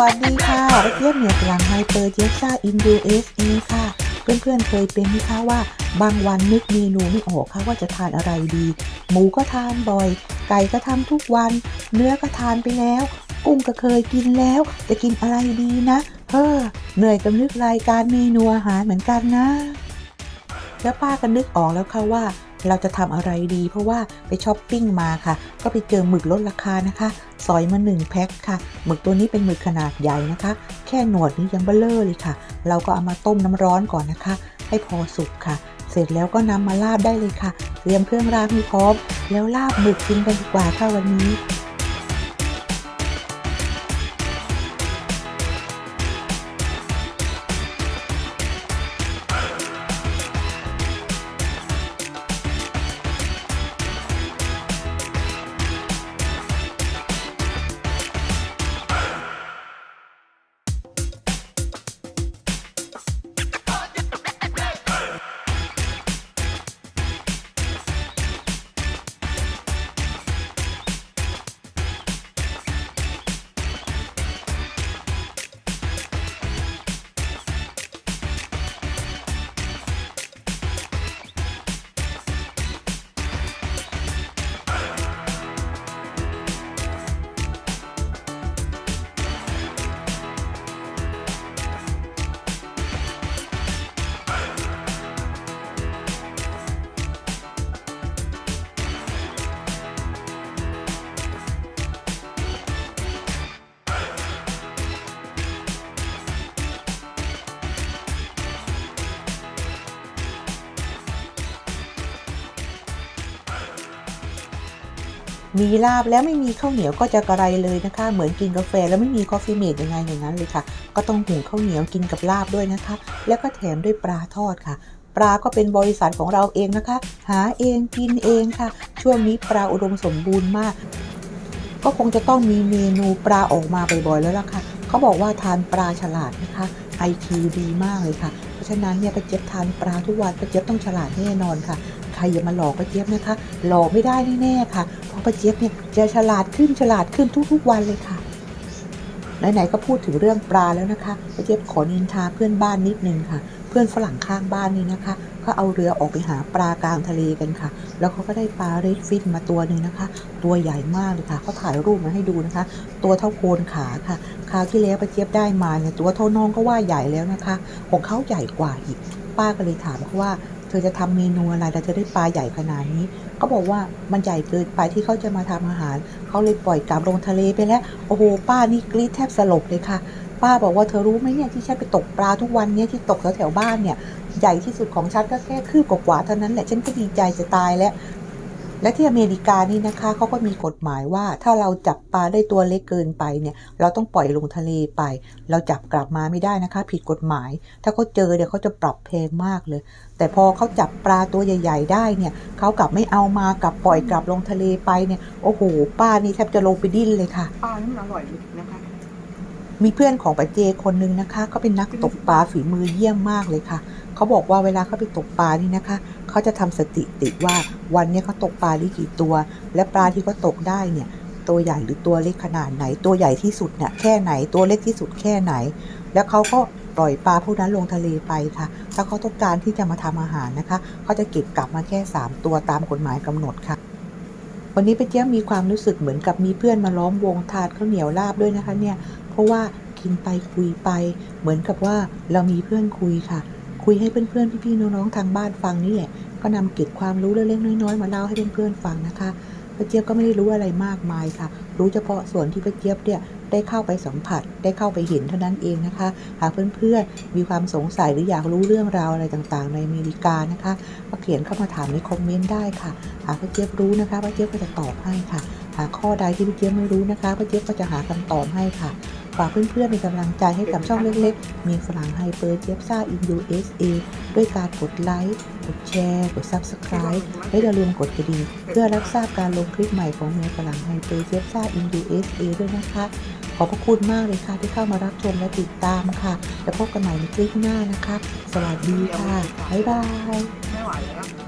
วัสดีค่ะเจี๊ยบเหนือพลังไฮเปอร์เจี๊ยบซ่าอินดูเอสเอค่ะ เพื่อนๆเคยเป็นไหมคะว่า บางวันนึกเมนูไม่ออกค่ะว่าจะทานอะไรดี หมูก็ทานบ่อย ไก่ก็ทำทุกวัน เนื้อก็ทานไปแล้ว กุ้งก็เคยกินแล้ว จะกินอะไรดีนะเฮ้อเหนื่อยกับนึกรายการเมนูอาหารเหมือนกันนะ แล้วป้าก็นึกออกแล้วค่ะว่าเราจะทำอะไรดี เพราะว่าไปช้อปปิ้งมาค่ะ ก็ไปเจอหมึกลดราคานะคะ ซอยมา1แพ็คค่ะหมึกตัวนี้เป็นหมึกขนาดใหญ่นะคะ แค่หนวดนี้ยังเบลเลอร์เลยค่ะ เราก็เอามาต้มน้ำร้อนก่อนนะคะ ให้พอสุกค่ะ เสร็จแล้วก็นำมาลาบได้เลยค่ะ เตรียมเครื่องรางให้พร้อม แล้วลาบหมึกกินกันดีกว่าค่ะวันนี้ มีลาบแล้วไม่มีข้าวเหนียวก็จะกระไรเลยนะคะ เหมือนกินกาแฟแล้วไม่มีกาแฟเมดยังไงอย่างนั้นเลยค่ะ ก็ต้องหุงข้าวเหนียวกินกับลาบด้วยนะคะ แล้วก็แถมด้วยปลาทอดค่ะปลาก็เป็นบริษัทของเราเองนะคะ หาเองกินเองค่ะ ช่วงนี้ปลาอุดมสมบูรณ์มาก ก็คงจะต้องมีเมนูปลาออกมาบ่อยๆแล้วล่ะค่ะเขาบอกว่าทานปลาฉลาดนะคะไอคิวดีมากเลยค่ะ เพราะฉะนั้นเนี่ยป้าเจี๊ยบทานปลาทุกวันป้าเจี๊ยบต้องฉลาดแน่นอนค่ะ ใครอย่ามาหลอกป้าเจี๊ยบนะคะ หลอกไม่ได้แน่ๆค่ะ เพราะป้าเจี๊ยบเนี่ยจะฉลาดขึ้นฉลาดขึ้นทุกๆวันเลยค่ะไหนๆก็พูดถึงเรื่องปลาแล้วนะคะป้าเจี๊ยบขอนินทาเพื่อนบ้านนิดนึงค่ะ เพื่อนฝรั่งข้างบ้านนี่นะคะก็เอาเรือออกไปหาปลากลางทะเลกันค่ะ แล้วเขาก็ได้ปลาเรดฟินมาตัวหนึ่งนะคะ ตัวใหญ่มากเลยค่ะเขาถ่ายรูปมาให้ดูนะคะ ตัวเท่าโคนขาค่ะคราวที่แล้วป้าเจี๊ยบได้มาเนี่ยตัวเท่าน้องก็ว่าใหญ่แล้วนะคะ ของเขาใหญ่กว่าอีกป้าก็เลยถามเขาว่า เธอจะทำเมนูอะไรแล้วเธอได้ปลาใหญ่ขนาดนี้เขาบอกว่ามันใหญ่เกินไปที่เขาจะมาทำอาหาร เขาเลยปล่อยกลับลงทะเลไปแล้ว โอ้โห ป้านี่กรี๊ดแทบสลบเลยค่ะ ป้าบอกว่าเธอรู้ไหมเนี่ยที่ฉันไปตกปลาทุกวันเนี่ยที่ตกแถวแถวบ้านเนี่ยใหญ่ที่สุดของฉันก็แค่คืบกว่าเท่านั้นแหละฉันก็ดีใจจะตายแล้ว และที่อเมริกานี่นะคะเขาก็มีกฎหมายว่าถ้าเราจับปลาได้ตัวเล็กเกินไปเนี่ย เราต้องปล่อยลงทะเลไป เราจับกลับมาไม่ได้นะคะ ผิดกฎหมาย ถ้าเขาเจอเดี๋ยวเขาจะปรับแพงมากเลย แต่พอเขาจับปลาตัวใหญ่ ๆ ได้เนี่ยเขากลับไม่เอามากลับปล่อยกลับลงทะเลไปเนี่ยโอ้โหป้านี่แทบจะลงไปดิ้นเลยค่ะปลานี่มันอร่อยดีนะคะ มีเพื่อนของปาเจคนนึงนะคะเขาเป็นนักตกปลาฝีมือเยี่ยมมากเลยค่ะเขาบอกว่าเวลาเขาไปตกปลานี่นะคะเขาจะทำสถิติว่าวันนี้เขาตกปลาได้กี่ตัว และปลาที่เขาตกได้เนี่ยตัวใหญ่หรือตัวเล็กขนาดไหน ตัวใหญ่ที่สุดเนี่ยแค่ไหนตัวเล็กที่สุดแค่ไหน แล้วเขาก็ปล่อยปลาพวกนั้นลงทะเลไปค่ะ ถ้าเขาต้องการที่จะมาทำอาหารนะคะเขาจะเก็บกลับมาแค่ 3 ตัวตามกฎหมายกำหนดค่ะ วันนี้ปเจ๊ยบมีความรู้สึกเหมือนกับมีเพื่อนมาล้อมวงทานข้าวเหนียวลาบด้วยนะคะเนี่ย ราะว่ากินไปคุยไป เหมือนกับว่าเรามีเพื่อนคุยค่ะ คุยให้เพื่อนๆพี่ๆน้องๆทางบ้านฟังนี่แหละก็นำเก็บความรู้เล็กๆน้อยๆมาเล่าให้เพื่อนๆฟังนะคะป้าเจี๊ยบก็ไม่ได้รู้อะไรมากมายค่ะ รู้เฉพาะส่วนที่ป้าเจี๊ยบเนี่ยได้เข้าไปสัมผัส ได้เข้าไปเห็นเท่านั้นเองนะคะ หากเพื่อนๆมีความสงสัยหรืออยากรู้เรื่องราวอะไรต่างๆ ในอเมริกานะคะก็เขียนเข้ามาถามในคอมเมนต์ได้ค่ะ หากป้าเจี๊ยบรู้นะคะป้าเจี๊ยบก็จะตอบให้ค่ะ หากข้อใดที่ป้าเจี๊ยบไม่รู้นะคะป้าเจี๊ยบก็จะหาคำตอบให้ค่ะ ฝากเพื่อนๆเป็นกำลังใจให้กับช่องเล็กๆ มีฝรั่งไฮเปอร์เจี๊ยบซ่าอิน USA ด้วยการกดไลค์ กดแชร์ กด Subscribe และอย่าลืมกดกระดิ่งเพื่อรับทราบการลงคลิปใหม่ของเมียฝรั่งไฮเปอร์เจี๊ยบซ่าอิน USA ด้วยนะคะ ขอบพระคุณมากเลยค่ะที่เข้ามารับชมและติดตามค่ะ แล้วพบกันใหม่ในคลิปหน้านะคะ สวัสดีค่ะ บ๊ายบายไม่ไหวแล้ว